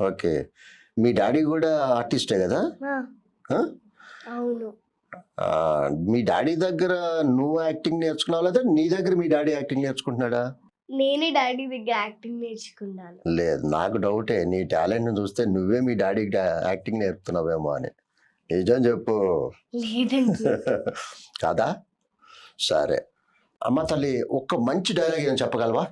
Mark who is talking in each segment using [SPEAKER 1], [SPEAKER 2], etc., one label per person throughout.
[SPEAKER 1] Okay. మీ daddy కూడా ఆర్టిస్టే కదా?
[SPEAKER 2] అవును.
[SPEAKER 1] మీ డాడీ దగ్గర నువ్వు యాక్టింగ్ నేర్చుకున్నావు లేదా నీ దగ్గర మీ డాడీ యాక్టింగ్ నేర్చుకుంటున్నాడా?
[SPEAKER 2] నేనే డాడీ దగ్గర యాక్టింగ్ నేర్చుకున్నాను.
[SPEAKER 1] లేదు నాకు డౌటే. నీ టాలెంట్ని చూస్తే నువ్వే మీ డాడీకి యాక్టింగ్ నేర్పుతున్నావేమో అని. నిజం చెప్పు. కాదా? సరే. అమ్మ తల్లి ఒక్క మంచి డైలాగ్ ఏం చెప్పగలవా.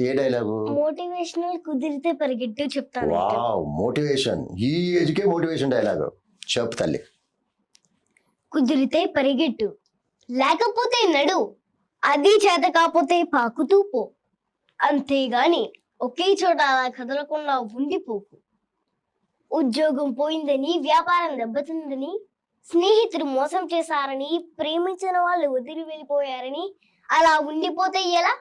[SPEAKER 1] ఏ డైలాగు?
[SPEAKER 2] మోటివేషనల్ కుదిరితే పరిగెట్టు చెప్తాను
[SPEAKER 1] వావ్ మోటివేషన్. ఈ ఏజ్కే మోటివేషన్ డైలాగ్. చెప్పు తల్లి.
[SPEAKER 2] కుదిరితే పరిగెట్టు. లేకపోతే నడు. అది చేత కాకపోతే పాకుతూ పో. అంతేగాని ఒకే చోట అలా కదలకుండా ఉండిపోకు. ఉద్యోగం పోయిందని వ్యాపారం దెబ్బతిందని స్నేహితులు మోసం చేశారని ప్రేమించిన వాళ్ళు వదిలి వెళ్ళిపోయారని అలా ఉండిపోతే ఎలా?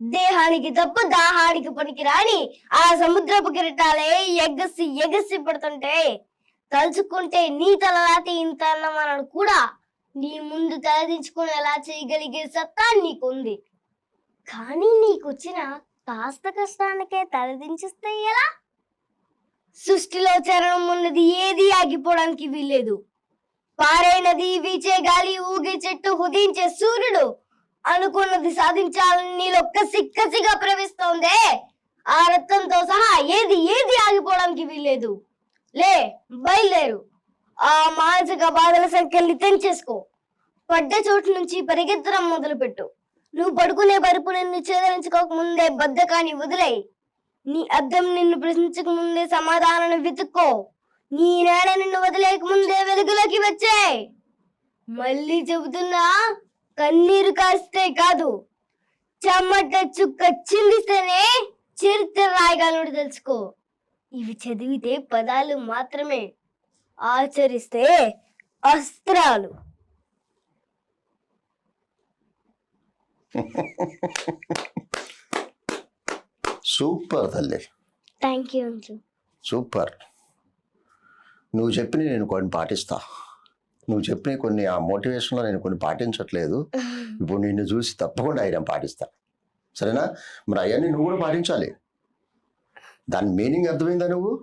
[SPEAKER 2] దేహానికి తప్ప దాహానికి పనికిరాని ఆ సముద్రపు కిరటాలే ఎగసి ఎగసి పడుతుంటే తలుచుకుంటే నీ తలలాతే ఇంత అన్నమానను కూడా. నీ ముందు తలదించుకునేలా చేయగలిగే సత్తా నీకుంది. కానీ నీకొచ్చిన కాస్త కష్టానికే తలదించిస్తే ఎలా? సృష్టిలో చరణం ఉన్నది ఏది ఆగిపోవడానికి వీల్లేదు. పారే నది వీచే గాలి ఊగే చెట్టు హుదించే సూర్యుడు. అనుకున్నది సాధించాలని నీలొక్క సిక్కసిగా కసిగా ఆ రక్తంతో సహా ఏది ఏది ఆగిపోవడానికి వీల్లేదు. లే బయలుదేరు. ఆ మానసిక బాధల సంఖ్యల్ని తెంచేసుకో. పడ్డ చోటు నుంచి పరిగెత్తడం మొదలుపెట్టు. నువ్వు పడుకునే పరుపు నిన్ను చేదరించుకోక ముందే బద్ధకాన్ని వదిలేయి. నీ అద్దం నిన్ను ప్రశ్నించక ముందే సమాధానాన్ని వెతుక్కో. నీ నేడ నిన్ను వదిలేక ముందే వెలుగులోకి వచ్చాయి. మళ్ళీ చెబుతున్నా కన్నీరు కాస్తే కాదు. చెమట చుక్క చిందిస్తేనే చరిత్ర రాయగలడు తెలుసుకో. ఇవి చదివితే పదాలు మాత్రమే ఆచరిస్తే అస్త్రాలు.
[SPEAKER 1] సూపర్ తల్లి.
[SPEAKER 2] Thank you
[SPEAKER 1] super. నువ్వు చెప్పిన నేను కొన్ని పాటిస్తా. నువ్వు చెప్పిన కొన్ని ఆ మోటివేషన్లో నేను కొన్ని పాటించట్లేదు. ఇప్పుడు నిన్ను చూసి తప్పకుండా ఆయన పాటిస్తా. సరేనా? మరి అవన్నీ నువ్వు కూడా పాటించాలి. దాని మీనింగ్ అర్థమైందా నువ్వు?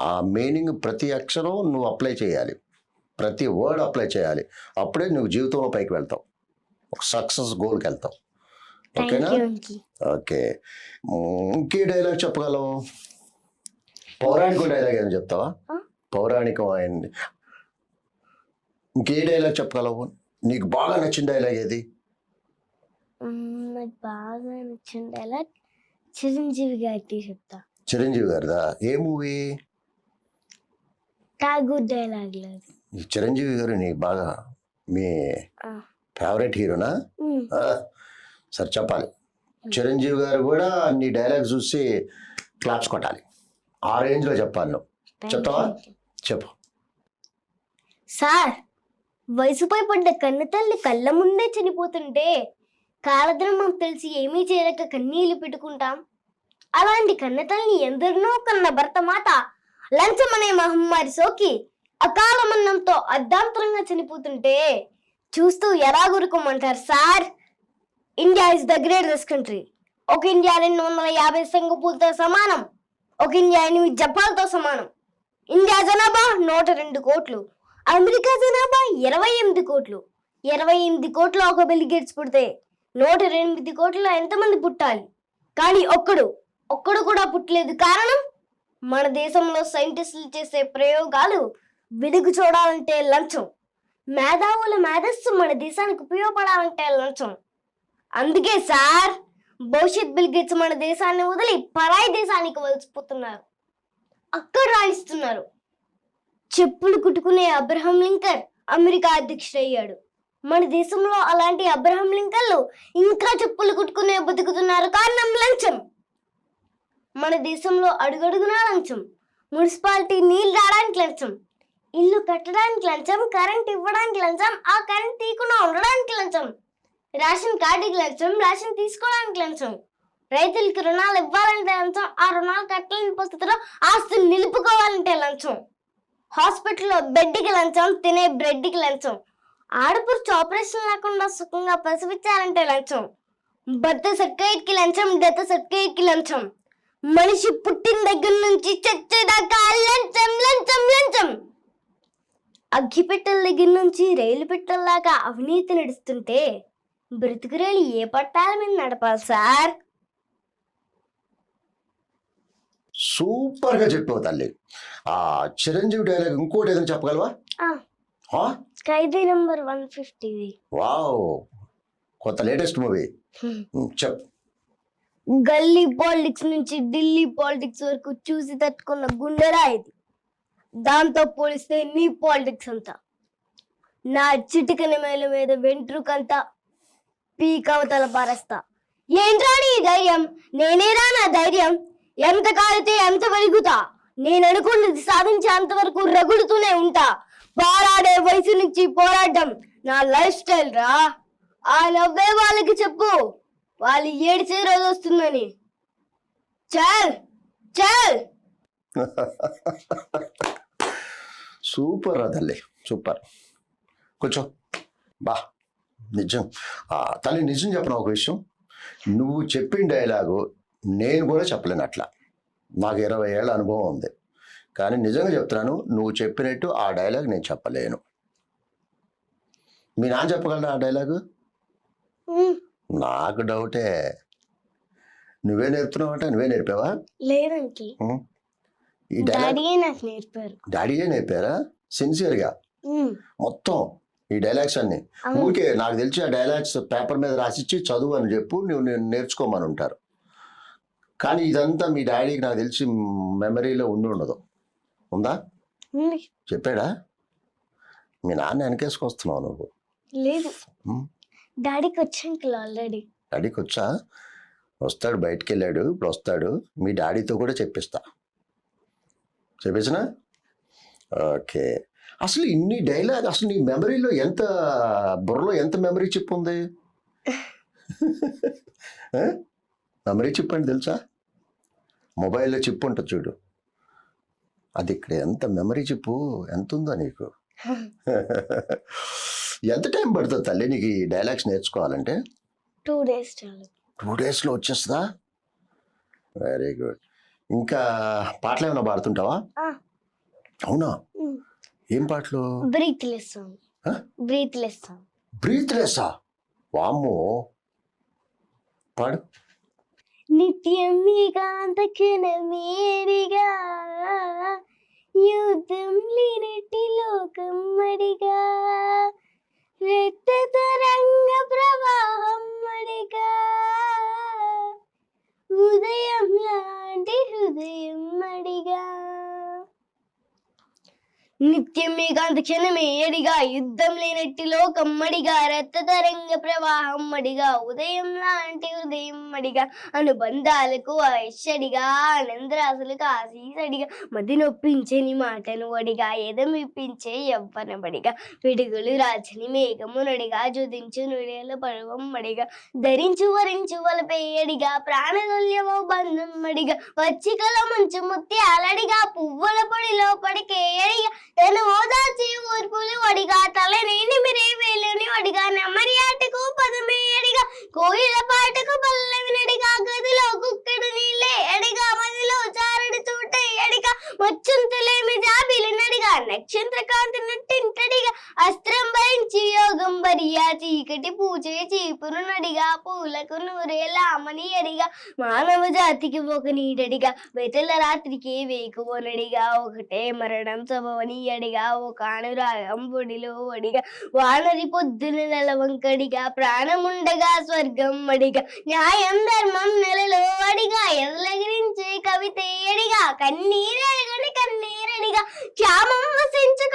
[SPEAKER 1] ఆ. మీనింగ్ ప్రతి అక్షరం నువ్వు అప్లై చేయాలి. ప్రతి వర్డ్ అప్లై చేయాలి. అప్పుడే నువ్వు జీవితంలో పైకి వెళ్తావు. ఒక సక్సెస్ గోల్కి వెళ్తావు. ఓకేనా? ఓకే. ఇంకే డైలాగ్ చెప్పగలవు పౌరాణిక డైలాగ్ ఏమైనా చెప్తావా? పౌరాణికం అయింది ఇంకే డైలాగ్ చెప్పగలవు? నీకు బాగా నచ్చిన డైలాగ్ ఏది?
[SPEAKER 2] నాకు బాగా నచ్చిన డైలాగ్ చిరంజీవి గారికి చెప్తా.
[SPEAKER 1] చిరంజీవి గారిదా? ఏ మూవీ
[SPEAKER 2] ఠాగూర్ డైలాగ్ లేదు
[SPEAKER 1] చిరంజీవి గారు నీకు బాగా మీ. ఫేవరెట్ హీరోనా సరే చెప్పాలి. చిరంజీవి గారు కూడా నీ డైలాగ్ చూసి క్లాప్స్ కొట్టాలి. ఆ రేంజ్లో చెప్పాలి నువ్వు. చెప్తావా? చెప్పు.
[SPEAKER 2] సార్ వయసుపై పడ్డ కన్నతల్లి కళ్ళ ముందే చనిపోతుంటే కాలధర్మం తెలిసి ఏమీ చేయలేక కన్నీళ్ళు పెట్టుకుంటాం. అలాంటి కన్నతల్లిని ఎందరినో కన్న భర్త మాత లంచం అనే మహమ్మారి సోకి అకాల మన్నంతో అర్ధాంతరంగా చనిపోతుంటే చూస్తూ ఎలా గురుకోమంటారు sir? India is the greatest country. ఒక ఇండియా రెండు వందల యాభై సింగపూర్తో సమానం. ఒక ఇండియా ఎనిమిది జపాన్తో సమానం. ఇండియా జనాభా నూట రెండు కోట్లు. అమెరికా జనాభా ఇరవై ఎనిమిది కోట్లు. ఇరవై ఎనిమిది కోట్ల ఒక బిల్ గేట్స్ పుడితే నూట ఎనిమిది కోట్ల ఎంతమంది పుట్టాలి? కానీ ఒక్కడు ఒక్కడు కూడా పుట్టలేదు. కారణం? మన దేశంలో సైంటిస్టులు చేసే ప్రయోగాలు వెలుగు చూడాలంటే లంచం. మేధావుల మేధస్సు మన దేశానికి ఉపయోగపడాలంటే లంచం. అందుకే సార్ భవిష్యత్ బిల్ గేట్స్ మన దేశాన్ని వదిలి పరాయి దేశానికి వలసిపోతున్నారు. అక్కడ రాణిస్తున్నారు. చెప్పులు కుట్టుకునే అబ్రహం లింకన్ అమెరికా అధ్యక్షుడయ్యాడు. మన దేశంలో అలాంటి అబ్రహం లింకన్లు ఇంకా చెప్పులు కుట్టుకునే బతుకుతున్నారు కారణం లంచం. మన దేశంలో అడుగడుగునా లంచం. మున్సిపాలిటీ నీళ్ళు రావడానికి లంచం. ఇల్లు కట్టడానికి లంచం. కరెంట్ ఇవ్వడానికి లంచం. ఆ కరెంట్ తీయకుండా ఉండడానికి లంచం. రేషన్ కార్డుకి లంచం. రేషన్ తీసుకోవడానికి లంచం. రైతులకి రుణాలు ఇవ్వాలంటే లంచం. ఆ రుణాలు కట్టలేని పరిస్థితిలో ఆస్తులు నిలుపుకోవాలంటే లంచం. హాస్పిటల్లో బెడ్కి లంచం తినే బ్రెడ్కి లంచం. ఆడపడుచు ఆపరేషన్ లేకుండా సుఖంగా ప్రసవించాలంటే లంచం. బర్త్ సర్టిఫికేట్కి లంచం డెత్ సర్టిఫికేట్కి లంచం. మనిషి పుట్టిన దగ్గర నుంచి చచ్చేదాకా లంచం లంచం లంచం. అగ్గిపెట్టెల దగ్గర నుంచి రైలు పెట్టెల్లాగా అవినీతి నడుస్తుంటే బ్రతుకురేలు ఏ పట్టాల మీద నడపాలి సార్?
[SPEAKER 1] సూపర్గా చెప్పావు తల్లి. ఆ చిరంజీవి డైలాగ్ ఇంకోటి ఏదైనా చెప్పగలవా?
[SPEAKER 2] ఖైదీ నంబర్ వన్ ఫిఫ్టీది.
[SPEAKER 1] వావ్. కొత్త లేటెస్ట్ మూవీ. చెప్
[SPEAKER 2] గల్లీ పాలిటిక్స్ నుంచి ఢిల్లీ పాలిటిక్స్ వరకు చూసి తట్టుకున్న గుండెరా ఇది. దాంతో పోలిస్తే నీ పాలిటిక్స్ అంతా. నా చిటికన మేల మీద వెంట్రుకంతా పీక్ అవతల పారేస్తా. ఏంట్రా నీ ధైర్యం? నేనేరా నా ధైర్యం? ఎంత కాలితే ఎంత వెలుగుతా. నేను అనుకున్నది సాధించేంత వరకు రగులుతూనే ఉంటా. పోరాడే వయసు నుంచి పోరాడడం నా లైఫ్ స్టైల్ రా. ఆ నవ్వే వాళ్ళకి చెప్పు. వాళ్ళు ఏడిచే రోజు వస్తుందని. చల్ చల్.
[SPEAKER 1] సూపర్ రా సూపర్. కూర్చో. బా నిజం. తల్లి నిజం చెప్పిన ఒక విషయం? నువ్వు చెప్పిన డైలాగు నేను కూడా చెప్పలేను అట్లా. నాకు ఇరవై ఏళ్ళ అనుభవం ఉంది. కానీ నిజంగా చెప్తున్నాను నువ్వు చెప్పినట్టు ఆ డైలాగ్ నేను చెప్పలేను. మీ నాన్న చెప్పగలరా ఆ డైలాగు? నాకు డౌటే. నువ్వే నేర్పుతున్నావు అంటే నువ్వే నేర్పావా? ఈ డైలాగ్
[SPEAKER 2] డాడీయే నాకు నేర్పారు.
[SPEAKER 1] డాడీయే నేర్పారా? సిన్సియర్గా? మొత్తం ఈ డైలాగ్స్ అన్ని. ఊరికే నాకు తెలిసి ఆ డైలాగ్స్ పేపర్ మీద రాసిచ్చి చదువు అని చెప్పు నువ్వు నేను నేర్చుకోమని ఉంటారు. కానీ ఇదంతా మీ డాడీకి నాకు తెలిసి మెమరీలో ఉండి ఉండదు. ఉందా. చెప్పాడా? మీ నాన్న వెనకేసుకొస్తున్నావు నువ్వు.
[SPEAKER 2] లేదు. డాడీకి వచ్చాంకల్ ఆల్రెడీ.
[SPEAKER 1] డాడీకి వచ్చా? వస్తాడు బయటికి వెళ్ళాడు ఇప్పుడు వస్తాడు. మీ డాడీతో కూడా చెప్పిస్తా. చెప్పేసినా? ఓకే. అసలు ఇన్ని డైలాగ్ అసలు నీ మెమరీలో ఎంత బుర్రలో ఎంత మెమరీ చిప్ ఉంది? మెమరీ చిప్ తెలుసా? మొబైల్లో చిప్ ఉంటుంది చూడు. అది ఇక్కడ ఎంత మెమరీ చిప్పు ఎంత ఉందో నీకు. ఎంత టైం పడుతుంది తల్లి నీకు ఈ డైలాగ్స్ నేర్చుకోవాలంటే?
[SPEAKER 2] టూ డేస్
[SPEAKER 1] టూ డేస్లో వచ్చేస్తుందా? వెరీ గుడ్ ఇంకా పాటలు ఏమైనా పాడుతుంటావా. అవునా? ఏం పాటలు?
[SPEAKER 2] Breathless song
[SPEAKER 1] Huh?
[SPEAKER 2] Breathless song
[SPEAKER 1] breath లెస్సా వామ్మో. పాడు.
[SPEAKER 2] నిత్యం ఏకాంత క్షణమేరిగా యుద్ధం లేనట్టి లోకం మడిగా రక్త తరంగ ప్రవాహం మడిగా ఉదయం లాంటి హృదయం మడిగా నిత్యం ఏకాంత క్షణమే ఏడిగా యుద్ధం లేనట్టి లోకం మడిగా రక్త తరంగ ప్రవాహం మడిగా ఉదయం లాంటి ఉదయం మడిగా అనుబంధాలకు ఐశ్వడిగా ఆనందరాసులకు ఆశీసడిగా మది నొప్పించని మాటను వడిగా ఎదమిప్పించే యవ్వనబడిగా పిడుగులు రాచని మేఘమునడిగా జుదించు నుడేల పర్వం మడిగా ధరించు వరించు వలపేయడిగా ప్రాణతుల్యము బంధం మడిగా పచ్చికల మంచు ముత్యాలడిగా పువ్వుల పొడిలో పడికేయడిగా తను ఓదార్చి ఊర్పులు వడిగా తల నీండి మిరే వేలుని వడిగా నెమ్మరి ఆటకు పదమేయడిగా కోయిల పాటకు పల్లవినడిగా గదిలో కుక్కడు నీళ్ళే వచ్చుంతలేమి జాబిలినడిగా నక్షత్రకాంతి నడిగా నట్టింటడిగా అస్త్రం భరించి యోగం బరియా చీకటి పూచే చీపురు నడిగా. పూలకు నూరేలామని అడిగా. మానవ జాతికి ఒక నీడడిగా. వెతల రాత్రికి వేకువనడిగా ఒకటే మరణం సభవని అడిగా. ఒక అనురాగం పొడిలో అడిగా వానరి పొద్దున నెలవంకడిగా ప్రాణముండగా స్వర్గం అడిగా న్యాయం ధర్మం నెలలో అడిగా. ఎదలగిరించే కవిత అడిగా. కన్నీరే కన్నీరడిగా క్షామం వసించు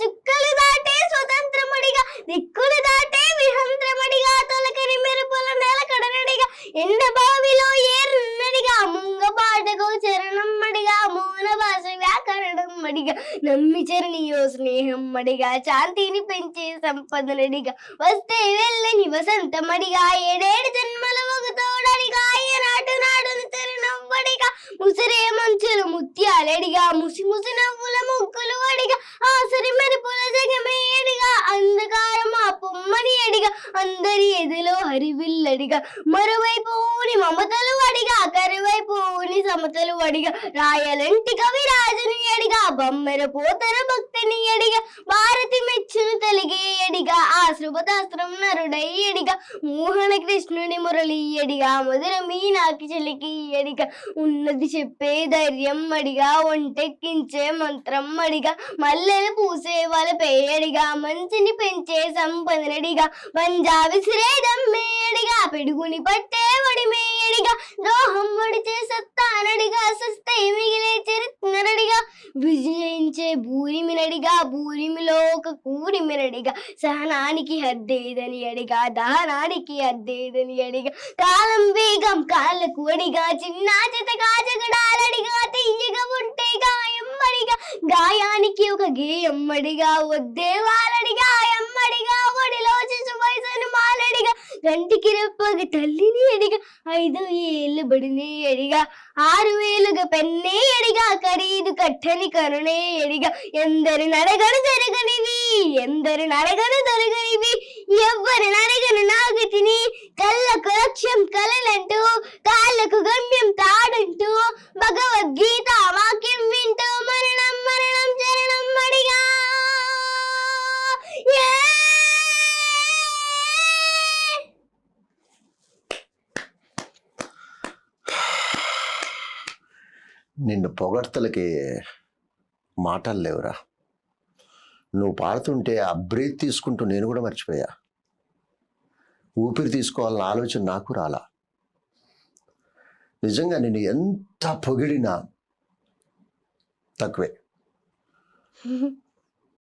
[SPEAKER 2] చుక్కలు దాటే స్వతంత్రముడిగా దిక్కులు దాటే విహంత్రముడిగా తొలకని మెరుపుల నెలకడనడిగా ఎండ బావిలో ఏరున్నడిగా ముంగ పాటకు చరణమ్మడిగా మడిగా మౌన భాష వ్యాకరణమ్మడిగా నమ్మి చరణియో స్నేహమ్మడిగా శాంతిని పెంచే సంపదనడిగా వస్తే వెళ్ళని వసంతమడిగా ఏడేడు జన్మల ఒక తోడడిగా నాటు నాడుని ముసిరే మంచులు ముత్యాలడిగా ముసి ముసి నవ్వుల ముగ్గులు అడిగా ఆసరి మెరుపుల జగమేడిగా అంధకారం ఆ పొమ్మని అడిగా అందరి ఎదులో హరివిల్లడిగా మరోవైపు మమతలు అడిగా కరువైపు సమతలు అడిగా. రాయలంటి కవి రాజుని అడిగా. బొమ్మర పోతర భక్తిని ఎడిగా భారతి మెచ్చును తెలిగే ఎడిగా ఆ శుభతాస్త్రం నరుడై ఎడిగా మోహన కృష్ణుని మురళి ఎడిగా మధుర మీనాకి చెలికి ఎడిగా ఉన్నది చెప్పే ధైర్యం అడిగా. ఒంటెక్కించే మంత్రం అడిగా. మల్లెలు పూసే వాళ్ళ పేయడిగా మంచిని పెంచే సంపదనడిగా. పంజాబీ విసిరేదమ్మే అడిగా. పిడుగుని పట్టే వడిమే అడిగా ద్రోహం వడిచే సత్తానడిగా సస్తే మిగిలే చరిత్రనడిగా విజయించే భూరిమినడిగా భూరిమిలో ఒక కూరిమినడిగా సహనానికి హద్దేదని అడిగా దహనానికి హద్దేదని అడిగా కాలం వేగం కాళ్ళకు అడిగా చిన్న చితగా జగడాలడిగా తీయగా ఉంటే గాయం అడిగా గాయానికి ఒక గేయం అడిగా వద్దే వాలడిగా ఎమ్మడిగా ఒడిలో శిశు వయసు మాలడిగా గంటికి రెప్పగా తల్లిని అడిగా ఐదు ఏళ్ళు బడిని అడిగా ఆరు వేలుగా పెన్నే ఎడిగా ఖరీదు కట్టని కరుణే ఎడిగా ఎందరి నడగను జరగనివి ఎందరి నడగను
[SPEAKER 1] నిన్ను పొగడ్తలకి మాటలు లేవురా. నువ్వు పాడుతుంటే ఆ బ్రీత్ తీసుకుంటూ నేను కూడా మర్చిపోయా. ఊపిరి తీసుకోవాలన్న ఆలోచన నాకు రాలా. నిజంగా నేను ఎంత పొగిడినా తక్కువే.